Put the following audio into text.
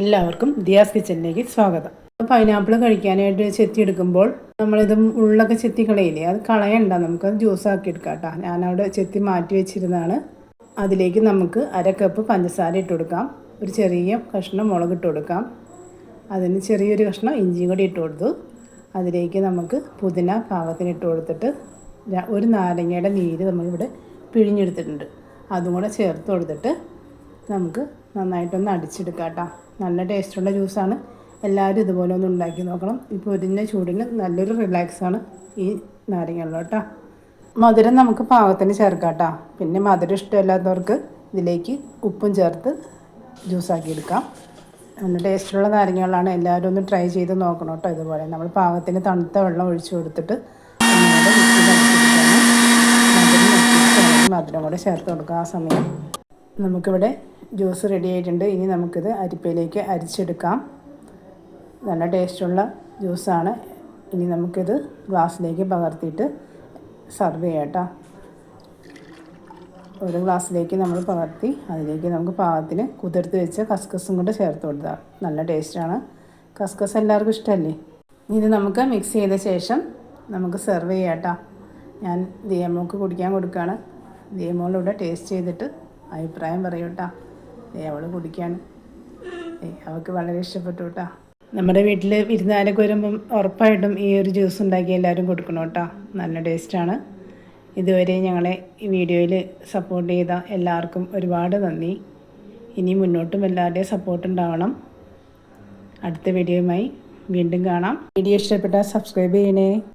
എല്ലാവർക്കും ദിയാസ് കിച്ചനിലേക്ക് സ്വാഗതം. പൈനാപ്പിൾ കഴിക്കാനായിട്ട് ചെത്തി എടുക്കുമ്പോൾ നമ്മളിത് ഉള്ളൊക്കെ ചെത്തി കളയില്ലേ അത് കളയണ്ട നമുക്ക് ജ്യൂസ് ജ്യൂസാക്കി എടുക്കാം കേട്ടോ ഞാനവിടെ ചെത്തി മാറ്റി വെച്ചിരുന്നതാണ്. അതിലേക്ക് നമുക്ക് അര കപ്പ് പഞ്ചസാര ഇട്ട് കൊടുക്കാം. ഒരു ചെറിയ കഷ്ണം മുളക് ഇട്ട് കൊടുക്കാം. അതിന് ചെറിയൊരു കഷ്ണം ഇഞ്ചി കൂടി ഇട്ട് കൊടുത്തു. അതിലേക്ക് നമുക്ക് പുതിന പാകത്തിന് ഇട്ട് കൊടുത്തിട്ട് ഒരു നാരങ്ങയുടെ നീര് നമ്മളിവിടെ പിഴിഞ്ഞെടുത്തിട്ടുണ്ട്. അതും കൂടെ ചേർത്ത് കൊടുത്തിട്ട് നമുക്ക് നന്നായിട്ടൊന്ന് അടിച്ചെടുക്കാം കേട്ടോ. നല്ല ടേസ്റ്റുള്ള ജ്യൂസാണ്. എല്ലാവരും ഇതുപോലെ ഒന്ന് ഉണ്ടാക്കി നോക്കണം. ഈ പൊരിഞ്ഞ ചൂടിന് നല്ലൊരു റിലാക്സാണ് ഈ നാരങ്ങയുള്ള കേട്ടോ. മധുരം നമുക്ക് പാകത്തിന് ചേർക്കാം കേട്ടോ. പിന്നെ മധുരം ഇഷ്ടമില്ലാത്തവർക്ക് ഇതിലേക്ക് ഉപ്പും ചേർത്ത് ജ്യൂസാക്കി എടുക്കാം. നല്ല ടേസ്റ്റുള്ള നാരങ്ങകളാണ് എല്ലാവരും ഒന്ന് ട്രൈ ചെയ്ത് നോക്കണം കേട്ടോ ഇതുപോലെ. നമ്മൾ പാകത്തിന് തണുത്ത വെള്ളം ഒഴിച്ചു കൊടുത്തിട്ട് മധുരം കൂടെ ചേർത്ത് കൊടുക്കുക ആ സമയം നമുക്കിവിടെ ജ്യൂസ് റെഡി ആയിട്ടുണ്ട്. ഇനി നമുക്കിത് അരിപ്പയിലേക്ക് അരിച്ചെടുക്കാം. നല്ല ടേസ്റ്റുള്ള ജ്യൂസാണ് ഇനി നമുക്കിത് ഗ്ലാസ്സിലേക്ക് പകർത്തിയിട്ട് സർവ് ചെയ്യാം ഒരു ഗ്ലാസ്സിലേക്ക് നമ്മൾ പകർത്തി അതിലേക്ക് നമുക്ക് പാകത്തിന് കുതിർത്ത് വെച്ച് കസ്കസും കൂടെ ചേർത്ത് കൊടുത്താൽ നല്ല ടേസ്റ്റാണ് കസ്കസ് എല്ലാവർക്കും ഇഷ്ടമല്ലേ ഇത് നമുക്ക് മിക്സ് ചെയ്ത ശേഷം നമുക്ക് സെർവ് ചെയ്യാം ഞാൻ ദിയമോക്ക് കുടിക്കാൻ കൊടുക്കുകയാണ്. ദിയമോളിവിടെ ടേസ്റ്റ് ചെയ്തിട്ട് അഭിപ്രായം പറയൂ കേട്ടോ അവൾ കുടിക്കാണ്. ഏ അവൾക്ക് വളരെ ഇഷ്ടപ്പെട്ടു കേട്ടോ നമ്മുടെ വീട്ടിൽ വിരുന്നുകാരൊക്കെ വരുമ്പം ഉറപ്പായിട്ടും ഈ ഒരു ജ്യൂസ് ഉണ്ടാക്കി എല്ലാവരും കൊടുക്കണം കേട്ടോ. നല്ല ടേസ്റ്റാണ് ഇതുവരെ ഞങ്ങളെ ഈ വീഡിയോയിൽ സപ്പോർട്ട് ചെയ്ത എല്ലാവർക്കും ഒരുപാട് നന്ദി. ഇനി മുന്നോട്ടും എല്ലാവരുടെയും സപ്പോർട്ട് ഉണ്ടാവണം. അടുത്ത വീഡിയോയുമായി വീണ്ടും കാണാം. വീഡിയോ ഇഷ്ടപ്പെട്ടാൽ സബ്സ്ക്രൈബ് ചെയ്യണേ.